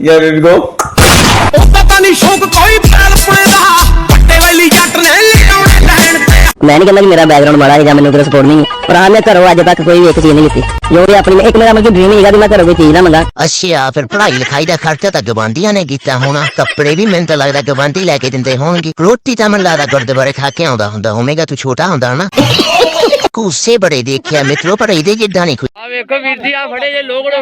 Ready to go? ਉਹ ਪਤਾ ਨਹੀਂ ਸ਼ੌਕ ਕੋਈ ਪੈਲ ਪੁਣੇ ਦਾ। ਵੱਡੇ ਵੈਲੀ ਜੱਟ ਨੇ ਲਿਆਉਣੇ ਲੈਣ ਤੇ। ਮੈਂ ਨਹੀਂ ਕਹਿੰਦਾ ਕਿ ਮੇਰਾ ਬੈਕਗ੍ਰਾਉਂਡ ਮਾੜਾ ਹੈ ਜਾਂ ਮੈਨੂੰ ਕੋਈ ਸਪੋਰਟ ਨਹੀਂ ਹੈ। ਪਰ ਹਾਂ ਮੈਂ ਘਰੋਂ ਅੱਜ ਤੱਕ ਕੋਈ ਵੀ ਇੱਕ ਚੀਜ਼ ਨਹੀਂ ਕੀਤੀ। ਜੋ ਵੀ ਆਪਣੀ ਇੱਕ ਮੇਰਾ ਮਤਲਬ ਡ੍ਰੀਮ ਹੈਗਾ ਕਿ ਮੈਂ ਘਰੋਂ ਕੋਈ ਚੀਜ਼ ਨਾ ਮੰਗਾ। ਅੱਛਾ ਫਿਰ ਪੜ੍ਹਾਈ ਲਿਖਾਈ ਦਾ ਖਰਚਾ ਤਾਂ ਗਵਾਂਢੀਆਂ ਨੇ ਕੀਤਾ ਹੋਣਾ। ਕੱਪੜੇ ਵੀ ਮੈਨੂੰ ਤਾਂ ਲੱਗਦਾ ਗਵਾਂਢੀ ਲੈ ਕੇ ਦਿੰਦੇ ਹੋਣਗੇ। ਰੋਟੀ ਤਾਂ ਮੈਨੂੰ ਲੱਗਦਾ ਗੁਰਦੁਆਰੇ ਖਾ ਕੇ ਆਉਂਦਾ ਹੁੰਦਾ ਹੋਵੇਗਾ ਤੂੰ ਛੋਟਾ ਹੁੰਦਾ ਨਾ। ਕੂਸੇ ਬੜੇ ਦੇਖਿਆ ਮਿੱਤਰੋ ਪਰ ਇਹਦੇ ਜਿੱਦਾਂ ਨਹੀਂ ਕੋਈ। ਆ ਵੇਖੋ ਵੀਰ ਜੀ ਆ ਫੜੇ ਜੇ ਲੋਗੜੋ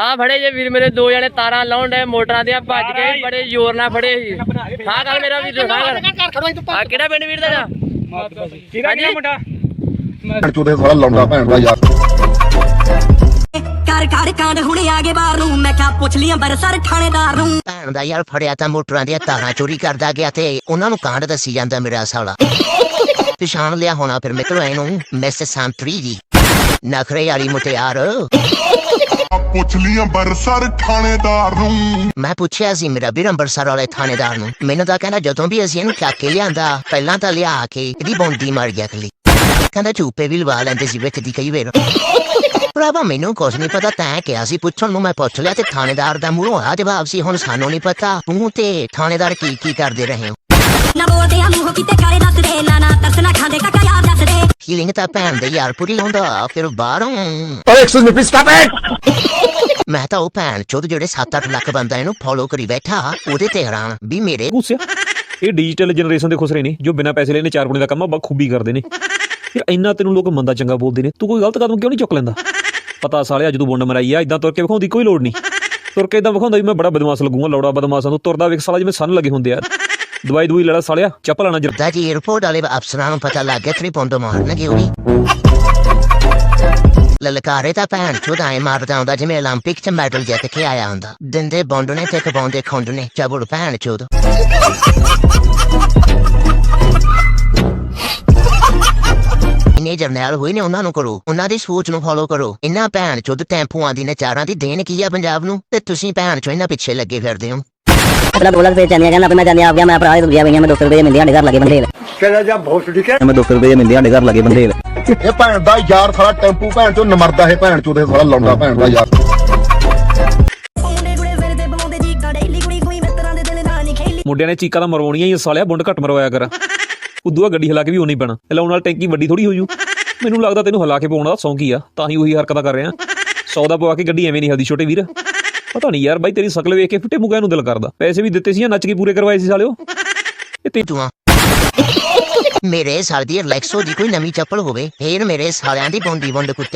ਆ ਫੜੇ ਜੇ ਵੀਰ ਮੇਰੇ ਦੋ ਜਣੇ ਤਾਰਾਂ ਲਾਉਣ ਦੇ ਮੋਟਰਾਂ ਦੀਆਂ ਭੱਜ ਕੇ ਬੜੇ ਜ਼ੋਰ ਨਾਲ ਫੜੇ ਸੀ। ਹਾਂ ਗੱਲ ਮੇਰਾ ਵੀਰ ਆ ਕਿਹੜਾ ਪਿੰਡ ਵੀਰ ਮੁੰਡਾ? ਚੋਦੇ ਲੌਂਡਾ ਭੈਣ ਦਾ ਯਾਰ। ਕਰ ਕਰ ਕਾਂਡ ਹੁਣੇ ਆ ਗਏ ਬਾਹਰ ਨੂੰ। ਮੈਂ ਕਿਹਾ ਪੁੱਛ ਲਿਆ ਬਰਸਰ ਥਾਣੇਦਾਰ ਨੂੰ। ਭੈਣ ਦਾ ਯਾਰ ਫੜਿਆ ਤਾਂ ਮੋਟਰਾਂ ਦੀਆਂ ਤਾਰਾਂ ਚੋਰੀ ਕਰਦਾ ਗਿਆ ਤੇ ਉਹਨਾਂ ਨੂੰ ਕਾਂਡ ਦੱਸੀ ਜਾਂਦਾ ਮੇਰਾ ਸਾਲਾ। ਪਛਾਣ ਲਿਆ ਹੋਣਾ ਫਿਰ ਮਿੱਤਰੋ ਇਹਨੂੰ ਮਿਸ ਸੰਤਰੀ ਜੀ ਨਖਰੇ ਵਾਲੀ ਮੁਟਿਆਰ। ਪੁੱਛ ਲੀਆਂ ਬਰਸਰ ਥਾਣੇਦਾਰ ਨੂੰ। ਮੈਂ ਪੁੱਛਿਆ ਸੀ ਮੇਰਾ ਵੀਰ ਅੰਬਰਸਰ ਵਾਲੇ ਥਾਣੇਦਾਰ ਨੂੰ। ਮੈਨੂੰ ਤਾਂ ਕਹਿੰਦਾ ਜਦੋਂ ਵੀ ਅਸੀਂ ਇਹਨੂੰ ਚੱਕ ਕੇ ਲਿਆਂਦਾ ਪਹਿਲਾਂ ਤਾਂ ਲਿਆ ਕੇ ਇਹਦੀ ਬੌਂਦੀ ਮਾਰ ਗਿਆ ਕਲੀ ਕਹਿੰਦਾ ਚੂਪੇ ਵੀ ਲਵਾ ਲੈਂਦੇ ਸੀ ਵਿੱਚ ਦੀ ਕਈ ਵਾਰ। ਭਰਾਵਾ ਮੈਨੂੰ ਕੁਛ ਨਹੀਂ ਪਤਾ ਤੈਂ ਕਿਹਾ ਸੀ ਪੁੱਛਣ ਨੂੰ ਮੈਂ ਪੁੱਛ ਲਿਆ ਤੇ ਥਾਣੇਦਾਰ ਦਾ ਮੂੰਹੋਂ ਆ ਜਵਾਬ ਸੀ ਹੁਣ ਸਾਨੂੰ ਨਹੀਂ ਪਤਾ। ਤੂੰ ਤੇ ਥਾਣੇਦਾਰ ਕੀ ਕੀ ਕਰਦੇ ਰਹੇ ਹੋ? ਨਾ ਬੋਲਦੇ ਆ ਮੂੰਹ ਕਿਤੇ ਕਾਲੇ ਦੱਸ ਦੇ ਨਾ ਨਾ ਤਰਸ ਨਾ ਖਾਂਦੇ ਕਾਕਾ ਯਾਰ ਦੱਸ ਦੇ ਫੀਲਿੰਗ ਤਾਂ ਭੈਣ ਦੇ ਯਾਰ ਪੂਰੀ ਹੁੰਦਾ ਫਿਰ ਬਾਹਰੋਂ। ਓਏ excuse me please stop it ਮੈਂ ਤਾਂ ਉਹ ਭੈਣ ਚੋਦ ਜਿਹੜੇ 7-8 ਲੱਖ ਬੰਦਾ ਇਹਨੂੰ ਫੋਲੋ ਕਰੀ ਬੈਠਾ ਉਹਦੇ ਤੇ ਹੈਰਾਨ ਵੀ ਮੇਰੇ ਗੁੱਸਿਆ ਇਹ ਡਿਜੀਟਲ ਜਨਰੇਸ਼ਨ ਦੇ ਖੁਸਰੇ ਨੇ ਜੋ ਬਿਨਾਂ ਪੈਸੇ ਲੈਣੇ ਚਾਰ ਗੁਣੇ ਦਾ ਕੰਮ ਆ ਬਖੂਬੀ ਕਰਦੇ ਨੇ। ਯਾਰ ਇੰਨਾ ਤੈਨੂੰ ਲੋਕ ਮੰਦਾ ਚੰਗਾ ਬੋਲਦੇ ਨੇ ਤੂੰ ਕੋਈ ਗਲਤ ਕਦਮ ਕਿਉਂ ਨਹੀਂ ਚੁੱਕ ਲੈਂਦਾ? ਪਤਾ ਸਾਲਿਆ ਜਦੋਂ ਬੁੰਡ ਮਰਾਈ ਆ ਇਦਾਂ ਤੁਰ ਕੇ ਵਿਖਾਉਂਦੀ ਕੋਈ ਲੋੜ ਨਹੀਂ। ਤੁਰ ਕੇ ਇਦਾਂ ਵਿਖਾਉਂਦਾ ਵੀ ਮੈਂ ਬੜਾ ਬਦਮਾਸ਼ ਲੱਗੂਗਾ ਲੌੜਾ ਬਦਮਾਸ਼ਾਂ ਨੂੰ ਤੁਰਦਾ ਵੇਖ ਸਾਲਾ ਜਿਵੇਂ ਸੰਨ ਲੱਗੇ ਹੁੰਦੇ ਯਾਰ ਦਵਾਈ ਦੂਈ ਲੜਾ ਸਾਲਿਆ ਚੱਪਲ ਆਣਾ ਜਰ। ਦਾਦੀ 에어ਪੋਰਟ ਵਾਲੇ ਅਫਸਰਾਂ ਨੂੰ ਪਤਾ ਲੱਗ ਗਿਆ, ਤਰੀ ਪੌਂਡੋ ਮਾਰਨਗੇ ਉਹ ਵੀ। ਲਲਕਾਰੇ ਤਾਂ ਭੈਣ ਚੋਦਾ ਐ ਮਾਰਦਾ ਹੁੰਦਾ ਜਿਵੇਂ 올림픽 ਚ ਮੈਡਲ ਜਿੱਤ ਕੇ ਆਇਆ ਹੁੰਦਾ। ਦਿੰਦੇ ਬੌਂਡ ਨੇ ਤੇ ਕਬੌਂਦੇ ਖੁੰਡ ਨੇ, ਚਬੜ ਭੈਣ ਚੋਦ। ਇੰਨੇ ਜਰਨੈਲ ਹੋਏ ਨੇ ਉਹਨਾਂ ਨੂੰ ਕਰੋ, ਉਹਨਾਂ ਦੀ ਸੋਚ ਨੂੰ ਫੋਲੋ ਕਰੋ। ਇਹਨਾਂ ਭੈਣ ਚੋਦ ਟੈਂਪੂਆਂ ਦੀ ਨਚਾਰਾਂ ਦੀ ਦੇਣ ਕੀ ਆ ਪੰਜਾਬ ਨੂੰ? ਤੇ ਤੁਸੀਂ ਭੈਣ ਚੋ ਇਹਨਾਂ ਪਿੱਛੇ ਲੱਗੇ ਫਿਰਦੇ ਹੋ। ਆਪਣਾ 2 ਲੱਖ ਰੁਪਏ ਚਾਹੀਏ ਕਹਿੰਦਾ ਵੀ ਮੈਂ ਚਾਹੁੰਦਾ ਆ ਗਿਆ ਮੈਂ ਭਰਾ ਦੇ ਬਈਆਂ ਮੈਂ 200 ਰੁਪਏ ਮਿਲਦੀ ਸਾਡੇ ਘਰ ਲੱਗੇ ਬੰਦੇ ਮੈਂ 200 ਰੁਪਏ ਮਿਲਦੀ ਸਾਡੇ ਘਰ ਲੱਗੇ ਬੰਦੇ ਇਹ ਭੈਣ ਦਾ ਯਾਰ ਸਾਰਾ ਟੈਂਪੂ ਭੈਣ ਚੋ ਨਮਰਦਾ ਇਹ ਭੈਣ ਚੋਦੇ ਸਾਰਾ ਲੌਂਡਾ ਭੈਣ ਦਾ ਯਾਰ। ਜੀ ਦੇ ਨਹੀਂ ਮੁੰਡਿਆਂ ਨੇ ਚੀਕਾਂ ਤਾਂ ਮਰਵਾਉਣੀਆਂ ਹੀ ਆ ਸਾਲਿਆ ਬੁੰਡ ਘੱਟ ਮਰਵਾਇਆ ਕਰ। ਉਦੋਂ ਗੱਡੀ ਹਿਲਾ ਕੇ ਵੀ ਉਨੀ ਪੈਣਾ। ਲਾਉਣ ਨਾਲ ਟੈਂਕੀ ਵੱਡੀ ਥੋੜੀ ਹੋ ਜੂ ਮੈਨੂੰ ਲੱਗਦਾ ਤੈਨੂੰ ਹਿਲਾ ਕੇ ਪਾਉਣ ਦਾ ਸੌਂਕ ਹੀ ਆ ਤਾਂ ਹੀ ਉਹੀ ਹਰਕਤਾਂ ਕਰ ਰਿਹਾ। 100 ਦਾ ਪਵਾ ਕੇ ਗੱਡੀ ਐਵੇਂ ਨਹੀਂ ਹਲਦੀ ਛੋਟੇ ਵੀਰ। ਪਤਾ ਨਹੀਂ ਯਾਰ ਬਾਈ, ਤੇਰੀ ਸ਼ਕਲ ਵੇਖ ਕੇ ਫਿੱਟੇ ਮੁਗਿਆਂ ਨੂੰ ਦਿਲ ਕਰਦਾ? ਪੈਸੇ ਵੀ ਦਿੱਤੇ ਸੀ ਨੱਚ ਕੇ ਪੂਰੇ ਕਰਵਾਏ ਸੀ ਸਾਲਿਓ? ਇਹ ਤੇ ਤੂੰ ਮੇਰੇ ਸਾਲ ਦੀ ਰਿਲੈਕਸੋ ਦੀ ਕੋਈ ਨਵੀਂ ਚੱਪਲ ਹੋਵੇ, ਫੇਰ ਮੇਰੇ ਸਾਲਿਆਂ ਦੀ ਬੌਂਦੀ ਬੌਂਡ ਕੁੱਤੇ।